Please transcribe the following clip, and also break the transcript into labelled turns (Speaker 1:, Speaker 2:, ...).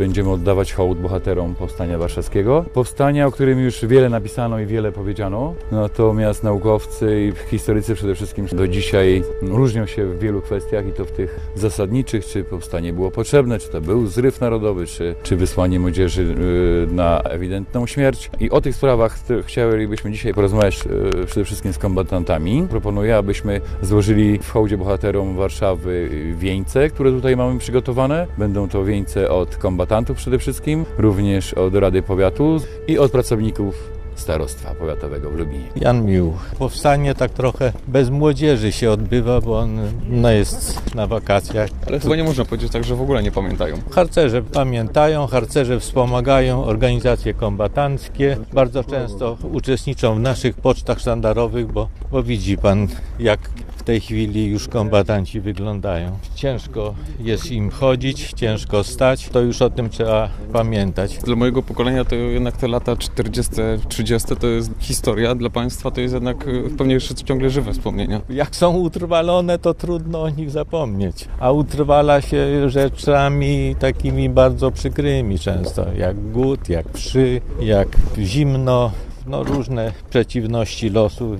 Speaker 1: będziemy oddawać hołd bohaterom Powstania Warszawskiego. Powstania, o którym już wiele napisano i wiele powiedziano, natomiast naukowcy i historycy przede wszystkim do dzisiaj różnią się w wielu kwestiach i to w tych zasadniczych, czy powstanie było potrzebne, czy to był zryw narodowy, czy, czy wysłanie młodzieży y, na ewidentną śmierć. I o tych sprawach chcielibyśmy dzisiaj porozmawiać y, przede wszystkim z kombatantami. Proponuję, abyśmy złożyli w hołdzie bohaterom Warszawy wieńce, które tutaj mamy przygotowane. Będą to wieńce od kombatantów przede wszystkim, również od Rady Powiatu i od pracowników starostwa powiatowego w Lubinie.
Speaker 2: Jan Mił. Powstanie tak trochę bez młodzieży się odbywa, bo on no, jest na wakacjach.
Speaker 3: Ale chyba nie można powiedzieć tak, że w ogóle nie pamiętają.
Speaker 2: Harcerze pamiętają, harcerze wspomagają organizacje kombatanckie. Bardzo często uczestniczą w naszych pocztach sztandarowych, bo, bo widzi pan, jak w tej chwili już kombatanci wyglądają. Ciężko jest im chodzić, ciężko stać, to już o tym trzeba pamiętać.
Speaker 3: Dla mojego pokolenia to jednak te lata 40, 30 to jest historia, dla Państwa to jest jednak e, pewnie jeszcze ciągle żywe wspomnienia.
Speaker 2: Jak są utrwalone, to trudno o nich zapomnieć, a utrwala się rzeczami takimi bardzo przykrymi często, jak głód, jak wszy, jak zimno, no różne przeciwności losu.